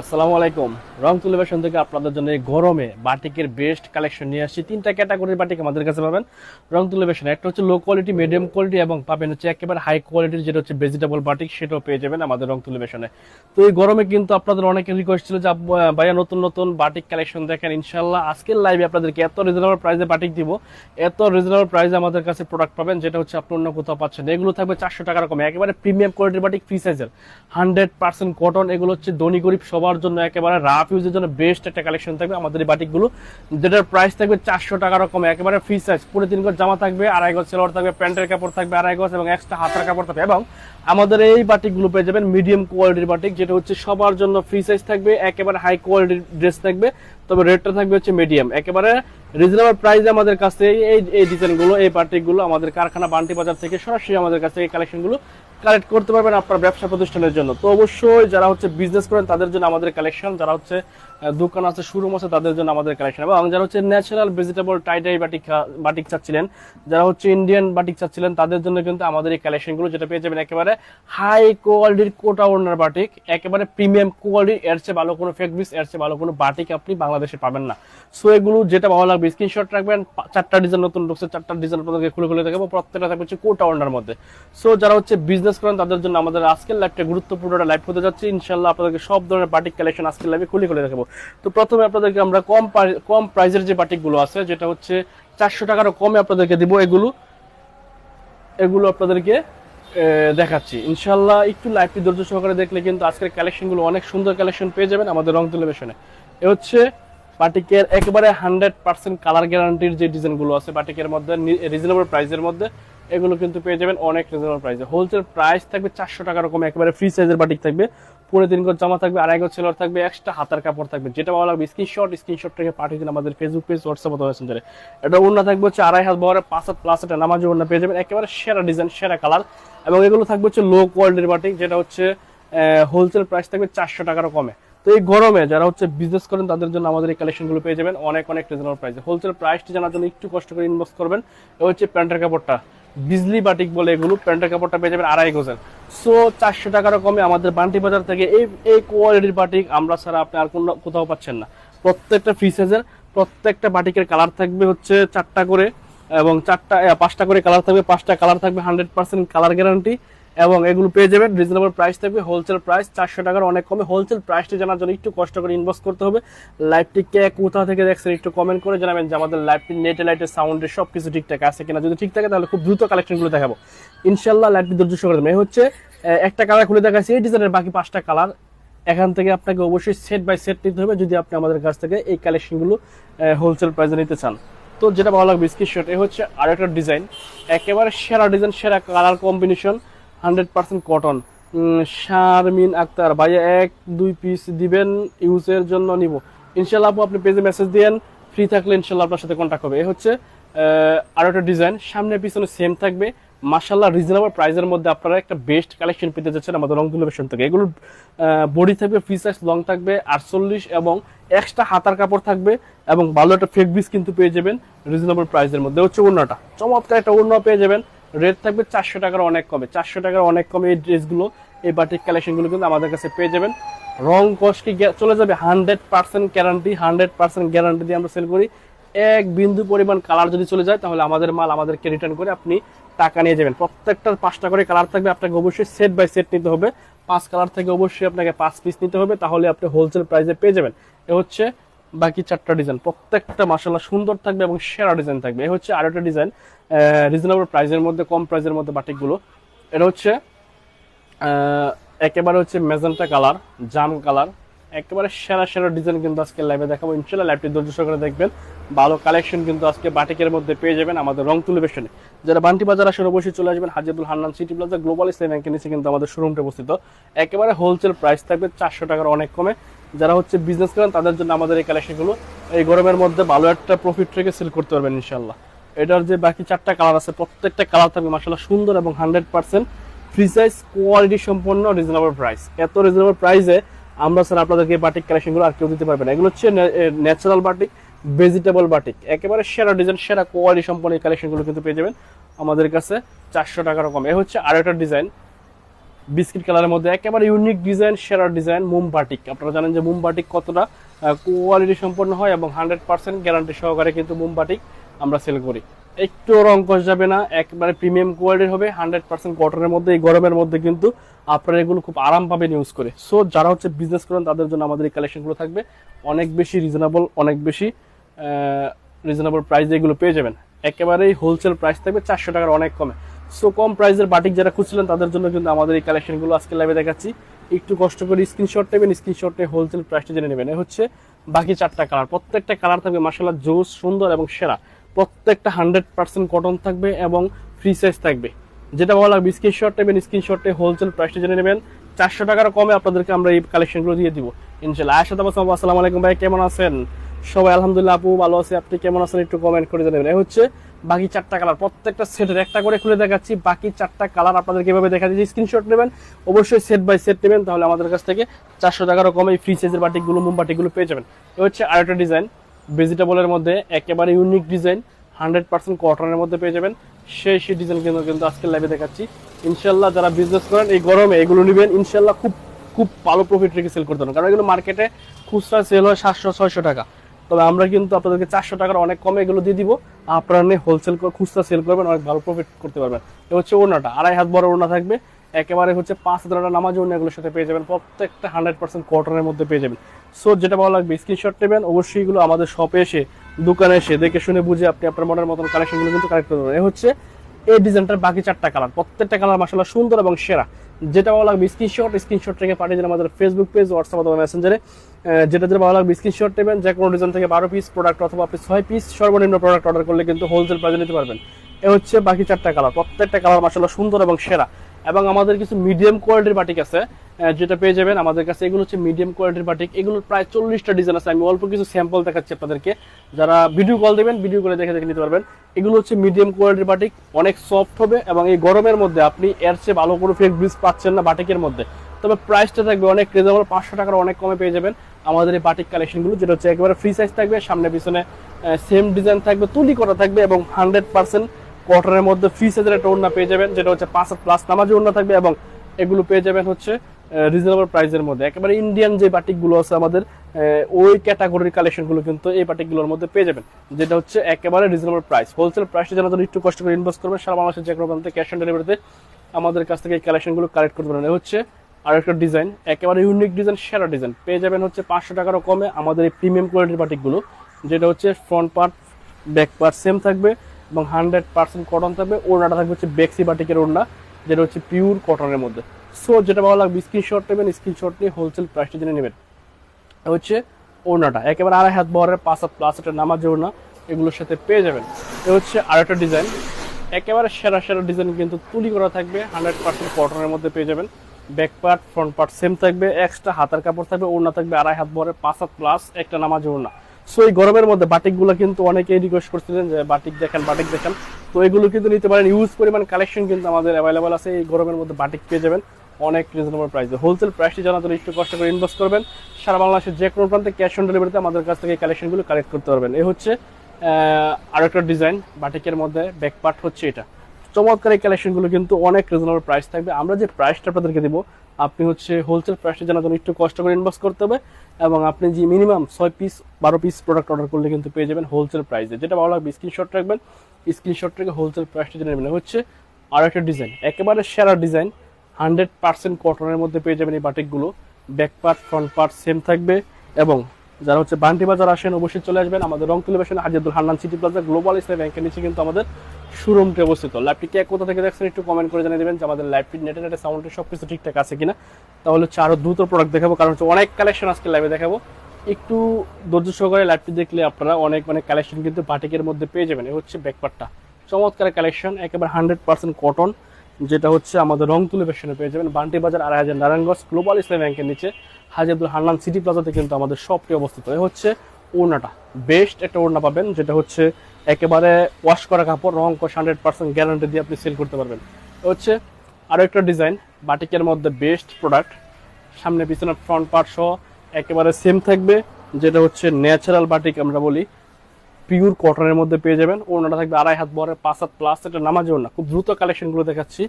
আসসালামু আলাইকুম। রং তুলিবেশন থেকে আপনাদের জন্য এই গরমে বাটিকের বেস্ট কালেকশন নিয়ে আসছি। তিনটা ক্যাটাগরির বাটিক আমাদের কাছে পাবেন। রং তুলিবেশন একটা হচ্ছে লো কোয়ালিটি মিডিয়াম কোয়ালিটি এবং পাবেন হচ্ছে একেবারে হাই কোয়ালিটির যেটা হচ্ছে ভেজিটেবল বাটিক, সেটাও পেয়ে যাবেন আমাদের রং তুলিবেশনে তো এই গরমে কিন্তু আপনাদের অনেকের রিকোয়েস্ট ছিল যে ভাইয়া নতুন নতুন বাটিক কালেকশন দেখেন ইনশাল্লাহ আজকের লাইভে আপনাদেরকে এত রিজনেবল প্রাইসে বাটিক দিব, এত রিজনেবল প্রাইসে আমাদের কাছে প্রোডাক্ট পাবেন, যেটা হচ্ছে আপনি অন্য কোথাও পাচ্ছেন এগুলো থাকবে চারশো টাকার কমে, একেবারে প্রিমিয়াম কোয়ালিটির বাটিক ফ্রি সাইজের হান্ড্রেড পার্সেন্ট কটন এগুলো হচ্ছে ধনী গরিব সবার জন্য একেবারে রাফ ইউজের জন্য বেস্ট একটা কালেকশন থাকবে আমাদের এই বাটিকগুলো যেটার প্রাইস থাকবে চারশো টাকার কমে একেবারে ফ্রি সাইজ পুরো তিন গজ জামা থাকবে, আড়াই গজ সেলোয়ার থাকবে, প্যান্টের কাপড় থাকবে, আড়াই গজ এবং এক্সট্রা হাতের কাপড় থাকবে। এবং আমাদের এই বাটিকগুলো পেয়ে যাবেন মিডিয়াম কোয়ালিটির বাটিক যেটা হচ্ছে সবার জন্য ফ্রি সাইজ থাকবে, একেবারে হাই কোয়ালিটির ড্রেস থাকবে। তবে রেটটা থাকবে হচ্ছে মিডিয়াম একেবারে রিজনেবল প্রাইসে আমাদের কাছে এই এই ডিজাইনগুলো এই বাটিকগুলো আমাদের কারখানা বান্টি বাজার থেকে সরাসরি আমাদের কাছে এই কালেকশনগুলো কালেক্ট করতে পারবেন আপনার ব্যবসা প্রতিষ্ঠানের জন্য। তো অবশ্যই যারা হচ্ছে বিজনেস করেন, তাদের জন্য আমাদের কালেকশন যারা হচ্ছে দোকান আছে শোরুম আছে, তাদের জন্য আমাদের কালেকশন এবং যারা হচ্ছে natural vegetable tie dye batik batik চাচ্ছিলেন, যারা হচ্ছে ইন্ডিয়ান বাটিক চাচ্ছিলেন, তাদের জন্য কিন্তু আমাদের এই কালেকশনগুলো যেটা পেয়ে যাবেন একেবারে হাই কোয়ালিটির কোটা ওনার বাটিক একেবারে প্রিমিয়াম কোয়ালিটির এর চেয়ে ভালো কোনো ফেকবিস এর চেয়ে ভালো কোনো বাটিক আপনি বাংলাদেশে পাবেন না। সো এগুলো যেটা ভালো লাগবে স্ক্রিনশট রাখবেন চারটা ডিজাইন নতুন ঢুকছে, চারটা ডিজাইন আপনাদেরকে খুলে খুলে দেখাবো, প্রত্যেকটা থাকবে হচ্ছে কোটা ওনার মধ্যে। সো যারা হচ্ছে বিজনেস করেন, তাদের জন্য আমাদের আজকের লাইভটা গুরুত্বপূর্ণ লাইভ হতে যাচ্ছে। ইনশাল্লাহ আপনাদেরকে সব ধরনের বাটিক কালেকশন আজকের লাইভে খুলে খুলে দেখাবো। তো প্রথমে আপনাদেরকে আমরা কম কম প্রাইজের যে বাটিকগুলো আছে, যেটা হচ্ছে চারশো টাকারও কমে আপনাদেরকে দিব এগুলো। এগুলো আপনাদেরকে দেখাচ্ছি। ইনশাল্লাহ একটু লাইভটি ধৈর্য সহকারে দেখলে কিন্তু আজকের কালেকশনগুলো অনেক সুন্দর কালেকশন পেয়ে যাবেন আমাদের রং টেলিভিশনে এ হচ্ছে বাটিকের একেবারে হান্ড্রেড পার্সেন্ট কালার গ্যারান্টির যে ডিজাইনগুলো আছে বাটিকের মধ্যে রিজনেবল প্রাইসের মধ্যে। এগুলো কিন্তু পেয়ে যাবেন অনেক রিজনেবল প্রাইসে হোলসেল প্রাইস থাকবে চারশো টাকার কমে একেবারে ফ্রি সাইজের বাটিক থাকবে। পুরো দিন করে জামা থাকবে, আড়াই গজ সেলোয়ার থাকবে এক্সট্রা হাতার কাপড় থাকবে। যেটা ভালো লাগবে স্ক্রিনশট স্ক্রিনশট থেকে পাঠিয়ে দিন আমাদের ফেসবুক পেজ হোয়াটসঅ্যাপ অথবা মেসেঞ্জারে এটা ওড়না থাকবে হচ্ছে আড়াই হাত বহরে, পাঁচ হাত প্লাস একটা নামাজ ওড়না পেয়ে যাবেন। একেবারে সেরা ডিজাইন সেরা কালার এবং এগুলো থাকবে হচ্ছে লো কোয়ালিটির বাটিক যেটা হচ্ছে হোলসেল প্রাইস থাকবে চারশো টাকারও কমে। তো এই গরমে যারা হচ্ছে বিজনেস করেন, তাদের জন্য আমাদের এই কালেকশনগুলো পেয়ে যাবেন অনেক অনেক রিজনেবল প্রাইসে হোলসেল প্রাইসটি জানার জন্য একটু কষ্ট করে ইনভেস্ট করবেন। হচ্ছে প্যান্টের কাপড়টা। বিজলি বাটিক বলে এগুলো, প্যান্টের কাপড়টা পেয়ে যাবেন আড়াই গজের। সো চারশো টাকারও কমে আমাদের বান্টি বাজার থেকে এই এই কোয়ালিটির বাটিক আমরা ছাড়া আপনি আর কোনো কোথাও পাচ্ছেন না। প্রত্যেকটা ফ্রি সাইজের প্রত্যেকটা বাটিকের কালার থাকবে হচ্ছে চারটা করে এবং চারটা পাঁচটা করে কালার থাকবে, পাঁচটা কালার থাকবে হান্ড্রেড পার্সেন্ট কালার গ্যারান্টি এবং এগুলো পেয়ে যাবেন। রিজনেবল প্রাইস থাকবে। হোলসেল প্রাইস চারশো টাকার অনেক কমে। হোলসেল প্রাইসটি জানার জন্য একটু কষ্ট করে ইনভেস্ট করতে হবে। লাইভটি কে কোথা থেকে দেখছেন একটু কমেন্ট করে জানাবেন যে আমাদের লাইভটি নেটে লাইটের সাউন্ডের সব কিছু ঠিকঠাক আছে কিনা। যদি ঠিক থাকে তাহলে খুব দ্রুত কালেকশনগুলো দেখাবো। ইনশাল্লাহ লাইভটি ধৈর্য সহকারে দেবেন এই হচ্ছে একটা কালার খুলে দেখাচ্ছি। এই ডিজাইনের বাকি পাঁচটা কালার এখান থেকে আপনাকে অবশ্যই সেট বাই সেট নিতে হবে যদি আপনি আমাদের কাছ থেকে এই কালেকশনগুলো হোলসেল প্রাইসে নিতে চান। তো যেটা ভালো লাগবে স্ক্রিনশট এ হচ্ছে আরেকটা ডিজাইন একেবারে সেরা ডিজাইন সেরা colour combination hundred percent cotton Sharmin Akter, ভাইয়া এক, দুই পিস দিবেন ইউজের জন্য নিব। ইনশাল্লাহ আপু, আপনি পেজে মেসেজ দিয়েন ফ্রি থাকলে ইনশাল্লাহ আপনার সাথে কন্ট্যাক্ট হবে। এ হচ্ছে আরও একটা ডিজাইন সামনে পিছনে সেম থাকবে। মার্শাল্লাহ রিজনেবল প্রাইসের মধ্যে আপনারা একটা বেস্ট কালেকশন পেতে যাচ্ছেন আমাদের রং তুলিবেশন থেকে। এগুলোর বডি থাকবে ফ্রি সাইজ লং থাকবে, আটচল্লিশ এবং এক্সট্রা হাতার কাপড় থাকবে এবং ভালো একটা ফেক বিস কিন্তু পেয়ে যাবেন রিজনেবল প্রাইসের মধ্যে। হচ্ছে ওড়নাটা। চমৎকার একটা ওড়না পেয়ে যাবেন। রেট থাকবে চারশো টাকার অনেক কমে। চারশো টাকার অনেক কমে এই ড্রেসগুলো, এই বাটিক কালেকশনগুলো কিন্তু আমাদের কাছে পেয়ে যাবেন। রং কস কি গে- চলে যাবে hundred percent guarantee hundred percent guarantee দিয়ে আমরা সেল করি। এক বিন্দু পরিমাণ কালার যদি চলে যায়, তাহলে আমাদের মাল আমাদেরকে রিটার্ন করে আপনি টাকা নিয়ে যাবেন। প্রত্যেকটার পাঁচটা করে কালার থাকবে, আপনাকে অবশ্যই সেট বাই সেট নিতে হবে। পাঁচ কালার থেকে অবশ্যই আপনাকে পাঁচ পিস নিতে হবে, তাহলে আপনি হোলসেল প্রাইসে পেয়ে যাবেন। এ হচ্ছে বাকি চারটা ডিজাইন প্রত্যেকটা মাসাল্লাহ সুন্দর থাকবে এবং সেরা ডিজাইন থাকবে। এ হচ্ছে আরেকটা ডিজাইন রিজনেবল প্রাইসের মধ্যে, কম প্রাইসের মধ্যে বাটিকগুলো। এটা হচ্ছে একেবারে হচ্ছে মেজেন্টা কালার জাম কালার একেবারে সেরা সেরা ডিজাইন কিন্তু আজকে লাইভে দেখাবো। ইনশাল্লাহ লাইভটি ধৈর্য সহকারে দেখবেন। ভালো কালেকশন কিন্তু আজকে বাটিকের মধ্যে পেয়ে যাবেন আমাদের রং তুলিবেশনে যারা বান্টি বাজার আসলে অবশ্যই চলে আসবেন Hajidul Hannan city plaza global Islam ব্যাংকের নিচে কিন্তু আমাদের শোরুমটা অবস্থিত। একেবারে হোলসেল প্রাইস থাকবে চারশো টাকার অনেক কমে। যারা হচ্ছে বিজনেস করেন, তাদের জন্য আমাদের এই কালেকশনগুলো এই গরমের মধ্যে ভালো একটা প্রফিট রেখে সেল করতে পারবেন ইনশাল্লাহ এটার যে বাকি চারটা কালার আছে, প্রত্যেকটা কালার থাকবে মাসাল্লাহ সুন্দর এবং hundred percent free size quality সম্পন্ন রিজনেবল প্রাইস এত রিজনেবল প্রাইসে আমরা স্যার আপনাদেরকে বাটিক কালেকশনগুলো আর কেউ দিতে পারবে না। এগুলো হচ্ছে ন্যাচারাল বাটিক ভেজিটেবল বাটিক একেবারে সেরা ডিজাইন সেরা কোয়ালিটি সম্পন্ন এই কালেকশনগুলো কিন্তু পেয়ে যাবেন। আমাদের কাছে চারশো টাকার কম। এ হচ্ছে আরেকটা ডিজাইন বিস্কিট কালারের মধ্যে একেবারে ইউনিক ডিজাইন সেরা ডিজাইন মোম বাটিক আপনারা জানেন যে মোম বাটিক কতটা কোয়ালিটি সম্পন্ন হয় এবং হান্ড্রেড পার্সেন্ট গ্যারান্টি সহকারে কিন্তু মোম বাটিক আমরা সেল করি। একটু রং কষ যাবে না, একবারে প্রিমিয়াম কোয়ালিটির হবে হান্ড্রেড পার্সেন্ট কটনের মধ্যে, এই গরমের মধ্যে কিন্তু আপনারা এগুলো খুব আরাম পাবেন ইউজ করে। সো যারা হচ্ছে বিজনেস করেন, তাদের জন্য আমাদের এই কালেকশনগুলো থাকবে। অনেক বেশি রিজনেবল অনেক বেশি রিজনেবল প্রাইসে এগুলো পেয়ে যাবেন। একেবারেই হোলসেল প্রাইস থাকবে, চারশো টাকার অনেক কমে। সো কম প্রাইসের বাটিক যারা খুঁজছিলেন, তাদের জন্য কিন্তু আমাদের এই কালেকশনগুলো আজকে লাইভে দেখাচ্ছি। একটু কষ্ট করে স্ক্রিনশট নেবেন স্ক্রিনশট হোলসেল প্রাইসটা জেনে নেবেন। হচ্ছে বাকি চারটা কালার প্রত্যেকটা কালার থাকবে মাসাল্লাহ জোস, সুন্দর এবং সেরা। প্রত্যেকটা হান্ড্রেড পার্সেন্ট কটন থাকবে এবং ফ্রি সাইজ থাকবে। যেটা ভালো লাগবে স্ক্রিনশট নেবেন স্ক্রিনশটে হোলসেল প্রাইসটা জেনে নেবেন। চারশো টাকার কমে আপনাদেরকে আমরা এই কালেকশনগুলো দিয়ে দিব। ইনশাল্লাহ আয়সা তাবাস আসসালামু আলাইকুম ভাই, কেমন আছেন? সবাই, আলহামদুলিল্লাহ, আপু, ভালো আছে। আপনি কেমন আছেন একটু কমেন্ট করে জানাবেন। হচ্ছে বাকি চারটা কালার প্রত্যেকটা সেটের একটা করে খুলে দেখাচ্ছি। বাকি চারটা কালার আপনাদের এভাবে দেখা দিচ্ছি স্ক্রিনশট নেবেন। অবশ্যই সেট বাই সেট নেবেন, তাহলে আমাদের কাছ থেকে চারশো টাকারও কমে ফ্রি সাইজের বাটিকগুলো মোম বাটিকগুলো পেয়ে যাবেন। এই হচ্ছে আরেকটা ডিজাইন ভেজিটেবলের মধ্যে একেবারে ইউনিক ডিজাইন হান্ড্রেড পার্সেন্ট কটনের মধ্যে পেয়ে যাবেন। সেই সেই ডিজাইন কিন্তু কিন্তু আজকে লাইভে দেখাচ্ছি। ইনশাল্লাহ যারা বিজনেস করেন, এই গরমে এগুলো নেবেন। ইনশাল্লাহ খুব খুব ভালো প্রফিট রেখে সেল করতে পারেন কারণ এগুলো মার্কেটে খুচরা সেল হয় সাতশো, ছয়শো টাকা। তবে আমরা কিন্তু আপনাদেরকে চারশো টাকার অনেক কমে এগুলো দিয়ে দিব। আপনারা নিয়ে হোলসেল খুচরা সেল করবেন, অনেক ভালো প্রফিট করতে পারবেন। এ হচ্ছে ওনাটা আড়াই হাত বড় ওনা থাকবে। একেবারে হচ্ছে পাঁচ হাজার টাকা নামাজ ওনা এগুলোর সাথে পেয়ে যাবেন, প্রত্যেকটা হান্ড্রেড পার্সেন্ট কটনের মধ্যে পেয়ে যাবেন। সো যেটা ভালো লাগবে স্ক্রিনশট নেবেন, অবশ্যই এগুলো আমাদের শপে এসে, দোকানে এসে দেখে শুনে বুঝে আপনি আপনার মনের মতন কালেকশনগুলো কিন্তু কালেক্ট করতে পারবেন এ হচ্ছে এই ডিজাইনটার বাকি চারটা কালার প্রত্যেকটা কালার মাসাল্লাহ সুন্দর এবং সেরা। যেটা ভালো লাগবে স্ক্রিনশট স্ক্রিনশট থেকে পাঠিয়ে দেন আমাদের ফেসবুক পেজ হোয়াটসঅ্যাপ অথবা মেসেঞ্জারে যেটা যেটা ভালো লাগবে স্ক্রিনশট নেবেন, যে কোনো ডিজাইন থেকে বারো পিস প্রোডাক্ট অথবা আপনি ছয় পিস সর্বনিম্ন প্রোডাক্ট অর্ডার করলে কিন্তু হোলসেল প্রাইজে নিতে পারবেন। এ হচ্ছে বাকি চারটা কালার প্রত্যেকটা কালার মাসাল্লাহ সুন্দর এবং সেরা। এবং আমাদের কিছু মিডিয়াম কোয়ালিটির বাটিক আছে যেটা পেয়ে যাবেন। আমাদের কাছে এগুলো হচ্ছে মিডিয়াম কোয়ালিটির বাটিক এগুলোর প্রায় চল্লিশটা ডিজাইন আছে। আমি অল্প কিছু স্যাম্পল দেখাচ্ছি আপনাদেরকে। যারা ভিডিও কল দেবেন ভিডিও করে দেখে দেখে নিতে পারবেন। এগুলো হচ্ছে মিডিয়াম কোয়ালিটির বাটিক অনেক সফট হবে এবং এই গরমের মধ্যে আপনি এর চেয়ে ভালো কোনো ফেক ব্রিজ পাচ্ছেন না বাটিকের মধ্যে। তবে প্রাইসটা থাকবে অনেক রিজনেবল পাঁচশো টাকার অনেক কমে পেয়ে যাবেন আমাদের এই বাটিক কালেকশনগুলো যেটা হচ্ছে একেবারে ফ্রি সাইজ থাকবে। সামনে পিছনে সেম ডিজাইন থাকবে, তুলি করা থাকবে এবং হান্ড্রেড পার্সেন্ট কটনের মধ্যে ফ্রি সাইজের একটা ওড়না পেয়ে যাবেন, যেটা হচ্ছে পাঁচ প্লাস নামাজি ওড়না থাকবে এবং এগুলো পেয়ে যাবেন হচ্ছে রিজনেবল প্রাইসের মধ্যে। একেবারে ইন্ডিয়ান যে বাটিকগুলো আছে আমাদের ওই ক্যাটাগরির কালেকশনগুলো কিন্তু এই বাটিকগুলোর মধ্যে পেয়ে যাবেন, যেটা হচ্ছে একেবারে রিজনেবল প্রাইস হোলসেল প্রাইসটা জানার জন্য একটু কষ্ট করে ইনভেস্ট করবেন, সারা বাংলাদেশের যে কোনো প্রান্তে ক্যাশ অন ডেলিভারিতে আমাদের কাছ থেকে এই কালেকশনগুলো কালেক্ট করতে পারেন। হচ্ছে আর একটা ডিজাইন একেবারে ইউনিক ডিজাইন সেরা ডিজাইন পেয়ে যাবেন হচ্ছে পাঁচশো টাকারও কমে আমাদের এই প্রিমিয়াম কোয়ালিটির বাটিকগুলো, যেটা হচ্ছে front part back part same থাকবে। এবং হান্ড্রেড পার্সেন্ট কটন থাকবে। ওড়নাটা থাকবে হচ্ছে বেক্সি বাটিকের ওড়না, যেটা হচ্ছে পিওর কটনের মধ্যে। সো যেটা ভালো লাগবে স্ক্রিনশট নেবেন স্ক্রিনশট নিয়ে হোলসেল প্রাইসটা জেনে নেবেন। হচ্ছে ওড়নাটা। একেবারে আড়াই হাত বহরের পাঁচ হাত প্লাস একটা নামাজ ওড়না, এগুলোর সাথে পেয়ে যাবেন। এ হচ্ছে আরেকটা ডিজাইন একেবারে সেরা সেরা ডিজাইন কিন্তু তুলি করা থাকবে, হান্ড্রেড পার্সেন্ট কটনের মধ্যে পেয়ে যাবেন। Back part front part same থাকবে এক্সট্রা হাতার কাপড় থাকবে, ওড়না থাকবে আড়াই হাত বহরের পাঁচ হাত প্লাস একটা নামাজ ওড়না। সো এই গরমের মধ্যে বাটিকগুলো কিন্তু অনেকেই রিকোয়েস্ট করছিলেন যে বাটিক দেখেন বাটিক দেখেন। তো এগুলো কিন্তু নিতে পারেন। ইউজ পরিমাণ কালেকশন কিন্তু আমাদের অ্যাভেলেবল আছে। এই গরমের মধ্যে বাটিক পেয়ে যাবেন। অনেক রিজনেবল প্রাইসে হোলসেল প্রাইসটি জানার জন্য একটু কষ্ট করে ইনভেস্ট করবেন। সারা বাংলাদেশের যে কোনো প্রান্তে ক্যাশ অন ডেলিভারিতে আমাদের কাছ থেকে কালেকশনগুলো কালেক্ট করতে পারবেন। এই হচ্ছে আর একটা ডিজাইন বাটিকের মধ্যে ব্যাক পার্ট হচ্ছে এটা। চমৎকার এই কালেকশনগুলো কিন্তু অনেক রিজনেবল প্রাইস থাকবে। আমরা যে প্রাইসটা আপনাদেরকে দিব আপনি হচ্ছে হোলসেল প্রাইসটা জানার জন্য একটু কষ্ট করে ইনভেস্ট করতে হবে এবং আপনি যে মিনিমাম ছয় পিস বারো পিস প্রোডাক্ট অর্ডার করলে কিন্তু পেয়ে যাবেন হোলসেল প্রাইসে যেটা ভালো লাগবে স্ক্রিনশট রাখবেন স্ক্রিনশট থেকে হোলসেল প্রাইসটা জেনে নেবেন। হচ্ছে আর একটা ডিজাইন একেবারে সেরা ডিজাইন হান্ড্রেড পার্সেন্ট কটনের মধ্যে পেয়ে যাবেন এই বাটিকগুলো back part front part same থাকবে এবং যারা হচ্ছে বান্টি বাজার আসেন, অবশ্যই চলে আসবেন। আমাদের Rong television Hajidul Hannan city plaza global Islam ব্যাংকের নিচে কিন্তু আমাদের শোরুমটি অবস্থিত। লাইভটি কে কোথা থেকে দেখছেন একটু কমেন্ট করে জানিয়ে দেবেন যে আমাদের লাইভটি নেটে নেটে সাউন্ডে সব কিছু ঠিকঠাক আছে কিনা। তাহলে হচ্ছে আরও দ্রুত প্রোডাক্ট দেখাবো, কারণ হচ্ছে অনেক কালেকশন আজকে লাইভে দেখাবো। একটু ধৈর্য সহকারে লাইভটি দেখলে আপনারা অনেক মানে কালেকশন কিন্তু বাটিকের মধ্যে পেয়ে যাবেন। এই হচ্ছে ব্যাকপার্টটা চমৎকার কালেকশন একেবারে হান্ড্রেড পার্সেন্ট কটন যেটা হচ্ছে আমাদের রং তুলে বেশনে পেয়ে যাবেন। বান্টি বাজার আড়াই হাজার নারায়ণগঞ্জ গ্লোবাল ইসলাম ব্যাংকের নিচে হাজিদুল হান্নান সিটি প্লাজাতে কিন্তু আমাদের শপটি অবস্থিত। এ হচ্ছে ওড়নাটা। বেস্ট একটা ওড়না পাবেন, যেটা হচ্ছে একেবারে ওয়াশ করা কাপড়, রং কষ হান্ড্রেড পার্সেন্ট গ্যারান্টি দিয়ে আপনি সেল করতে পারবেন। হচ্ছে আরও একটা ডিজাইন বাটিকের মধ্যে বেস্ট প্রোডাক্ট সামনে, পিছনে ফ্রন্ট পার্ট সহ একেবারে সেম থাকবে, যেটা হচ্ছে ন্যাচারাল বাটিক আমরা বলি। পিওর কটনের মধ্যে পেয়ে যাবেন ওনাটা থাকবে আড়াই হাত বরের পাঁচ হাত প্লাস এটা নামাজ ওনা খুব দ্রুত কালেকশনগুলো দেখাচ্ছি।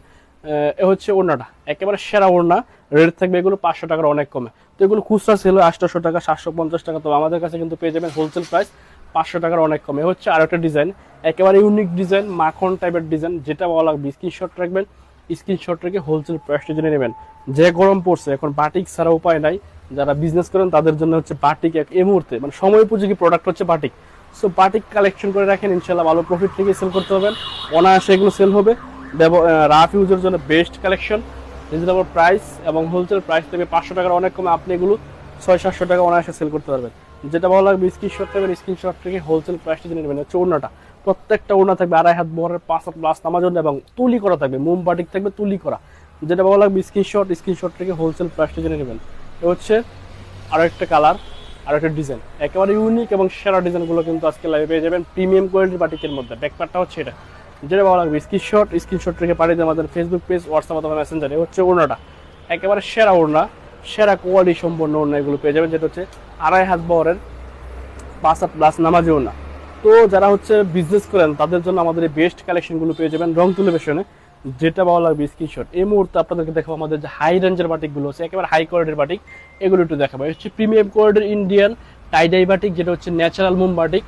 এ হচ্ছে ওড়নাটা। একেবারে সেরা ওড়না। রেট থাকবে এগুলো পাঁচশো টাকার অনেক কমে। তো এগুলো খুচরা ছিল আটশোশো টাকা, সাতশো পঞ্চাশ টাকা। তো আমাদের কাছে কিন্তু পেয়ে যাবেন হোলসেল প্রাইস পাঁচশো টাকার অনেক কমে। হচ্ছে আর একটা ডিজাইন একেবারে ইউনিক ডিজাইন মাখন টাইপের ডিজাইন যেটা বলা লাগবে স্ক্রিনশট রাখবেন স্ক্রিনশট রেখে হোলসেল প্রাইসটা জেনে নেবেন। যে গরম পড়ছে, এখন বাটিক ছাড়া উপায় নাই। যারা বিজনেস করেন, তাদের জন্য হচ্ছে বাটিক এক- এই মুহূর্তে মানে সময় উপযোগী প্রোডাক্ট হচ্ছে বাটিক সো বাটিক কালেকশন করে রাখেন ইনশাল্লাহ ভালো প্রফিট থেকে সেল করতে পারবেন। অনায়াসে এগুলো সেল হবে। রাফ ইউজের জন্য বেস্ট কালেকশন রিজনেবল প্রাইস এবং হোলসেল প্রাইস থেকে পাঁচশো টাকার অনেক কমে আপনি এগুলো ছয়, সাতশো টাকা অনায়াসে সেল করতে পারবেন। যেটা ভালো লাগবে স্ক্রিনশট নেবেন স্ক্রিনশট থেকে হোলসেল প্রাইসটা জেনে নেবেন। হচ্ছে ওড়নাটা। প্রত্যেকটা ওড়না থাকবে, আড়াই হাত বহরের পাঁচ হাত প্লাস নামার জন্য এবং তুলি করা থাকবে, মোম বাটিক থাকবে, তুলি করা। যেটা ভালো লাগবে স্ক্রিনশট স্ক্রিনশট থেকে হোলসেল প্রাইসটা জেনে নেবেন। এ হচ্ছে আরও একটা কালার আর একটা ডিজাইন একেবারে ইউনিক এবং সেরা ডিজাইনগুলো কিন্তু আজকে লাইভে পেয়ে যাবেন প্রিমিয়াম কোয়ালিটির বাটিকের মধ্যে। ব্যাকপারটা হচ্ছে এটা। যেটা ভালো লাগবে স্ক্রিনশট স্ক্রিনশট রেখে পাঠিয়ে আমাদের ফেসবুক পেজ হোয়াটসঅ্যাপ অথবা মেসেঞ্জারে হচ্ছে ওড়নাটা। একেবারে সেরা ওড়না, সেরা কোয়ালিটি সম্পন্ন ওড়না এগুলো পেয়ে যাবেন, যেটা হচ্ছে আড়াই হাত বহরের পাঁচ হাত প্লাস নামাজি ওড়না। তো যারা হচ্ছে বিজনেস করেন, তাদের জন্য আমাদের এই বেস্ট কালেকশনগুলো পেয়ে যাবেন রং তুলে বেশনে যেটা ভালো লাগবে স্ক্রিনশট এই মুহূর্তে আপনাদেরকে দেখাবো আমাদের যে হাই রেঞ্জের বাটিকগুলো আছে, একেবারে হাই কোয়ালিটির বাটিক এগুলো একটু দেখাবো। হচ্ছে প্রিমিয়াম কোয়ালিটির ইন্ডিয়ান টাইডাই বাটিক যেটা হচ্ছে ন্যাচারাল মোম বাটিক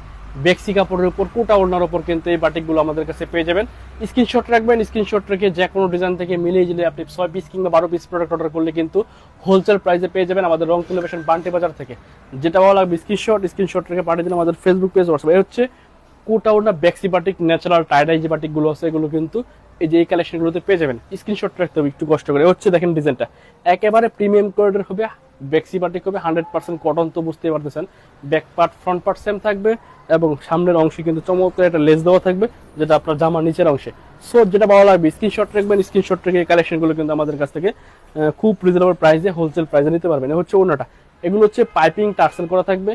বেক্সি কাপড়ের উপর, কোটা ওড়নার উপর কিন্তু এই বাটিকগুলো আমাদের কাছে পেয়ে যাবেন। স্ক্রিনশট রাখবেন, স্ক্রিনশট রেখে যে কোনো ডিজাইন থেকে মিলিয়ে যদি আপনি ছয় পিস কিংবা বারো পিস প্রোডাক্ট অর্ডার করলে কিন্তু হোলসেল প্রাইসে পেয়ে যাবেন আমাদের রং তুলেবেশন বান্টি বাজার থেকে। যেটা ভালো লাগবে, স্ক্রিনশট স্ক্রিনশট রেখে পাঠিয়ে দিন আমাদের ফেসবুক পেজ হোয়াটসঅ্যাপ এই হচ্ছে কোটা ওড়না বেক্সি বাটিক ন্যাচারাল টাইডাই যে বাটিকগুলো আছে, এগুলো কিন্তু এই যে এই কালেকশনগুলোতে পেয়ে যাবেন। স্ক্রিনশট রাখতে হবে, একটু কষ্ট করে। হচ্ছে দেখেন ডিজাইনটা একেবারে প্রিমিয়াম কোয়ালিটির হবে বেক্সি বাটিক হবে হান্ড্রেড পার্সেন্ট কটন তো বুঝতেই পারতেছেন। Back part front part same থাকবে এবং সামনের অংশে কিন্তু চমৎকার একটা লেস দেওয়া থাকবে, যেটা আপনার জামার নিচের অংশে। সো যেটা ভালো লাগবে স্ক্রিনশট রাখবেন স্ক্রিনশট রেখে কালেকশনগুলো কিন্তু আমাদের কাছ থেকে খুব রিজনেবল প্রাইসে হোলসেল প্রাইসে নিতে পারবেন। হচ্ছে ওনাটা এগুলো হচ্ছে পাইপিং টার্সেল করা থাকবে।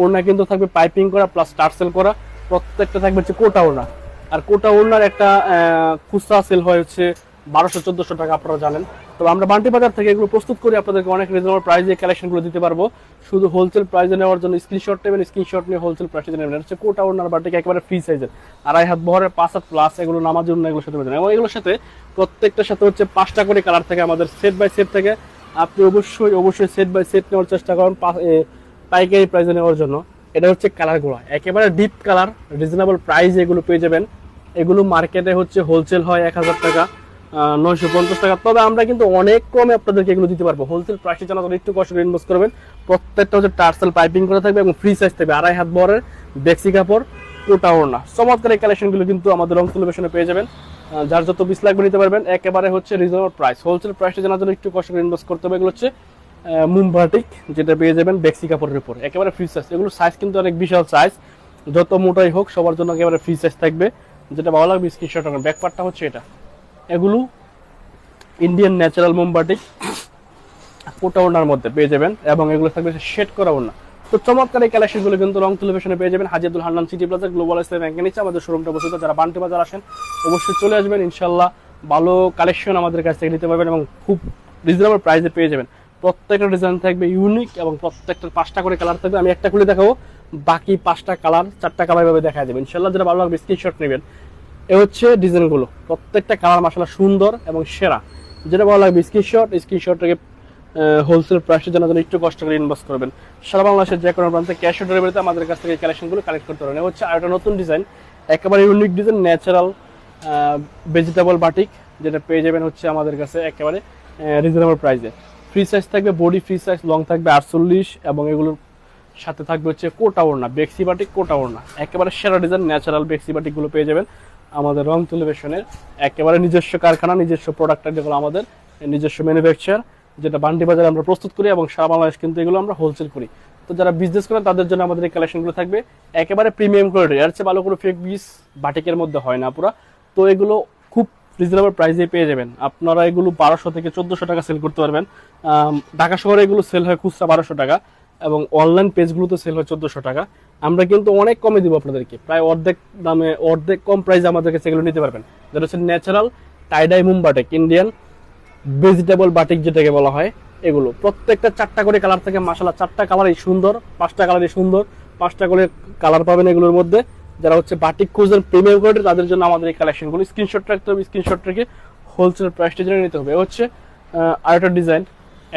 ওড়না কিন্তু থাকবে পাইপিং করা প্লাস টার্সেল করা। প্রত্যেকটা থাকবে হচ্ছে কোটা ওড়না। আর কোটা ওড়নার একটা খুচরা সেল হয় হচ্ছে বারোশো, চোদ্দশো টাকা আপনারা জানেন। তবে আমরা বান্টি বাজার থেকে এগুলো প্রস্তুত করে আপনাদেরকে অনেক রিজনেবল প্রাইসে কালেকশনগুলো দিতে পারব। শুধু হোলসেল প্রাইসে নেওয়ার জন্য স্ক্রিনশট নেবেন স্ক্রিনশট নিয়ে হোলসেল প্রাইসে নেবেন। হচ্ছে কোটা ওড়নার বাটিকে, একেবারে ফ্রি সাইজের আড়াই হাত বহরের পাঁচ হাত প্লাস এগুলো নামাজ জন্য এগুলোর সাথে এবং এগুলোর সাথে প্রত্যেকটার সাথে হচ্ছে পাঁচটা করে কালার থেকে আমাদের সেট বাই সেট থেকে। আপনি অবশ্যই অবশ্যই সেট বাই সেট নেওয়ার চেষ্টা করুন পাইকারি প্রাইসে নেওয়ার জন্য। এটা হচ্ছে কালারগুলো একেবারে ডিপ কালার রিজনেবল প্রাইস এগুলো পেয়ে যাবেন। এগুলো মার্কেটে হচ্ছে হোলসেল হয় এক হাজার টাকা। নয়শো পঞ্চাশ টাকা। তবে আমরা কিন্তু অনেক কমে আপনাদেরকে এগুলো দিতে পারব। হোলসেল প্রাইসে জানা একটু কষ্ট করে ইনভেস্ট করবেন। প্রত্যেকটা হচ্ছে টার্সেল পাইপিং করা থাকবে এবং ফ্রি সাইজ থাকবে। আড়াই হাত বরের বেক্সি কাপড় কোটা ওড়না চমৎকার এই কালেকশনগুলো কিন্তু আমাদের রং তুলবেশনে পেয়ে যাবেন। যার যত বিশ লাগবে নিতে পারবেন। একেবারে হচ্ছে রিজনেবল প্রাইস হোলসেল প্রাইসটা জানার জন্য একটু কষ্ট করে ইনভেস্ট করতে হবে। এগুলো হচ্ছে মুমবাটিক যেটা পেয়ে যাবেন বেক্সি কাপড়ের উপর। একেবারে ফ্রি সাইজ এগুলো সাইজ কিন্তু অনেক বিশাল সাইজ যত মোটাই হোক, সবার জন্য একেবারে ফ্রি সাইজ থাকবে। যেটা ভালো লাগবে স্ক্রিনশট রাখবেন ব্যাক পার্টটা হচ্ছে এটা। এগুলো ইন্ডিয়ান ন্যাচারাল মোমবাটিক কোটা ওড়নার মধ্যে পেয়ে যাবেন এবং এগুলো থাকবে শেড করা ওড়না তো চমৎকার এই কালেকশনগুলো কিন্তু রং টেলিভিশনে পেয়ে যাবেন Hajidul Hannan city plaza global Islam ব্যাংকের নিচে আমাদের শোরুমটা বসে যারা বান্টি বাজার আসেন, অবশ্যই চলে আসবেন। ইনশাল্লাহ ভালো কালেকশন আমাদের কাছ থেকে নিতে পারবেন এবং খুব রিজনেবল প্রাইসে পেয়ে যাবেন। প্রত্যেকটা ডিজাইন থাকবে ইউনিক এবং প্রত্যেকটা পাঁচটা করে কালার থাকবে। আমি একটা খুলে দেখাবো, বাকি পাঁচটা কালার চারটা কালার ভাবে দেখা যাবে ইনশাল্লাহ যারা ভালো লাগবে স্ক্রিনশট নেবেন। এ হচ্ছে ডিজাইনগুলো প্রত্যেকটা কালার মাসালা সুন্দর এবং সেরা। যেটা ভালো লাগবে স্ক্রিনশট স্ক্রিনশট থেকে হোলসেল প্রাইসের জন্য একটু কষ্ট করে ইনভেস্ট করবেন। সারা বাংলাদেশের যে কোনো প্রান্তে ক্যাশ অন ডেলিভারিতে আমাদের কাছ থেকে কালেকশনগুলো কালেক্ট করতে পারেন এ হচ্ছে আর একটা নতুন ডিজাইন একেবারে unique design natural vegetable batik যেটা পেয়ে যাবেন হচ্ছে আমাদের কাছে একেবারে রিজনেবল প্রাইসে ফ্রি সাইজ থাকবে বডি ফ্রি সাইজ লং থাকবে আটচল্লিশ এবং এগুলোর সাথে থাকবে হচ্ছে কোটা ওড়না, বেক্সি বাটিক কোটা ওড়না। একেবারে সেরা ডিজাইন ন্যাচারাল বেক্সি বাটিকগুলো পেয়ে যাবেন। আমাদের রং টেলিভিশনের একেবারে নিজস্ব কারখানা, নিজস্ব প্রোডাক্ট যেগুলো আমাদের নিজস্ব ম্যানুফ্যাকচার যেটা বান্ডি বাজারে আমরা প্রস্তুত করি এবং সারা বাংলাদেশ কিন্তু এগুলো আমরা হোলসেল করি। তো যারা বিজনেস করেন, তাদের জন্য আমাদের এই কালেকশনগুলো থাকবে একেবারে প্রিমিয়াম কোয়ালিটি এর চেয়ে ভালো কোনো ফেক বিস বাটিকের মধ্যে হয় না পুরা। তো এগুলো খুব রিজনেবল প্রাইসে পেয়ে যাবেন। আপনারা এগুলো বারোশো থেকে চোদ্দশো টাকা সেল করতে পারবেন। ঢাকা শহরে এগুলো সেল হয় খুচরা বারোশো টাকা। এবং অনলাইন পেজগুলোতে সেল হয় চোদ্দশো টাকা। আমরা কিন্তু অনেক কমে দিব আপনাদেরকে। প্রায় অর্ধেক দামে, অর্ধেক কম প্রাইসে আমাদেরকে সেগুলো নিতে পারবেন। যেটা হচ্ছে ন্যাচারাল টাইডাই মুম্বাটেক ইন্ডিয়ান ভেজিটেবল বাটিক যেটাকে বলা হয়, এগুলো। প্রত্যেকটা চারটা করে কালার থাকে মাসালা চারটা কালারই সুন্দর, পাঁচটা কালারই সুন্দর, পাঁচটা করে কালার পাবেন এগুলোর মধ্যে। যারা হচ্ছে বাটিক খুঁজছেন প্রিমিয়াম কোয়ালিটি তাদের জন্য আমাদের এই কালেকশনগুলো স্ক্রিনশট রাখতে হবে স্ক্রিনশট রেখে হোলসেল প্রাইসটা জেনে নিতে হবে। হচ্ছে আরেকটা ডিজাইন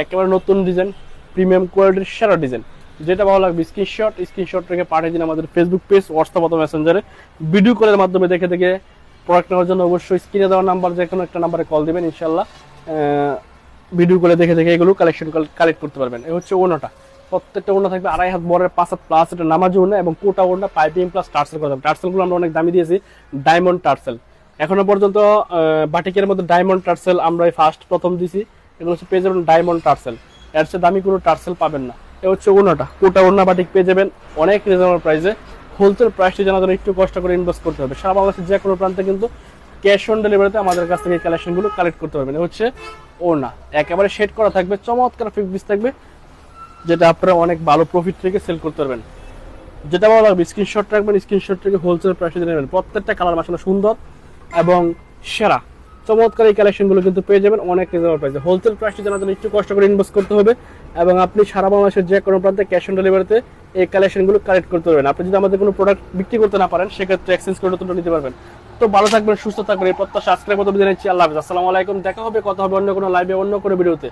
একেবারে নতুন ডিজাইন প্রিমিয়াম কোয়ালিটির সেরা ডিজাইন। যেটা ভালো লাগবে স্ক্রিনশট স্ক্রিনশট রেখে পাঠিয়ে দিন আমাদের ফেসবুক পেজ হোয়াটসঅ্যাপ অথবা মেসেঞ্জারে ভিডিও কলের মাধ্যমে দেখে দেখে প্রোডাক্ট নেওয়ার জন্য অবশ্যই স্ক্রিনে দেওয়া নাম্বার যে কোনো একটা নাম্বারে কল দিবেন ইনশাল্লাহ ভিডিও করে দেখে দেখে এগুলো কালেকশন কালেক্ট করতে পারবেন। এ হচ্ছে ওনাটা প্রত্যেকটা ওনা থাকবে আড়াই হাত বড়ের পাঁচ হাত প্লাস এটা নামাজি ওনা এবং কোটা ওনা পাইপিং প্লাস টার্সেল করা টার্সেলগুলো আমরা অনেক দামি দিয়েছি ডায়মন্ড টার্সেল। এখনও পর্যন্ত বাটিকের মধ্যে ডায়মন্ড টার্সেল আমরা ফার্স্ট প্রথম দিছি। এগুলো হচ্ছে যাবেন ডায়মন্ড টার্সেল। এর চেয়ে দামি কোনো টার্সেল পাবেন না। এ হচ্ছে ওনাটা। কোটা ওনা বাটিক পেয়ে যাবেন অনেক রিজনেবল প্রাইসে হোলসেল প্রাইসটি জানার জন্য একটু কষ্ট করে ইনভেস্ট করতে হবে। সারা বাংলাদেশের যে কোনো প্রান্তে কিন্তু ক্যাশ অন ডেলিভারিতে আমাদের কাছ থেকে কালেকশনগুলো কালেক্ট করতে পারবেন। এ হচ্ছে ওনা। একেবারে সেট করা থাকবে, চমৎকার পিস থাকবে, যেটা আপনারা অনেক ভালো প্রফিট থেকে সেল করতে পারবেন। যেটা ভালো লাগবে স্ক্রিনশট রাখবেন স্ক্রিনশট থেকে হোলসেল প্রাইসে নেবেন। প্রত্যেকটা কালার মাসানো সুন্দর এবং সেরা। চমৎকার এই কালেকশনগুলো কিন্তু পেয়ে যাবেন। অনেক রিজনেবল প্রাইসে হোলসেল প্রাইসটি জানার জন্য একটু কষ্ট করে ইনভেস্ট করতে হবে এবং আপনি সারা বাংলাদেশের যে কোনো প্রান্তে ক্যাশ অন ডেলিভারিতে এই কালেকশনগুলো কালেক্ট করতে পারবেন। আপনি যদি আমাদের কোনো প্রোডাক্ট বিক্রি করতে না পারেন, সেক্ষেত্রে এক্সচেঞ্জ করে নতুন নিতে পারবেন। তো ভালো থাকবেন, সুস্থ থাকবেন। এই প্রত্যাশা আজকের মতো বিদায় নিচ্ছি। আল্লাহ হাফিজ। আসসালামু আলাইকুম। দেখা হবে, কথা হবে অন্য কোনো লাইভে অন্য কোনো ভিডিওতে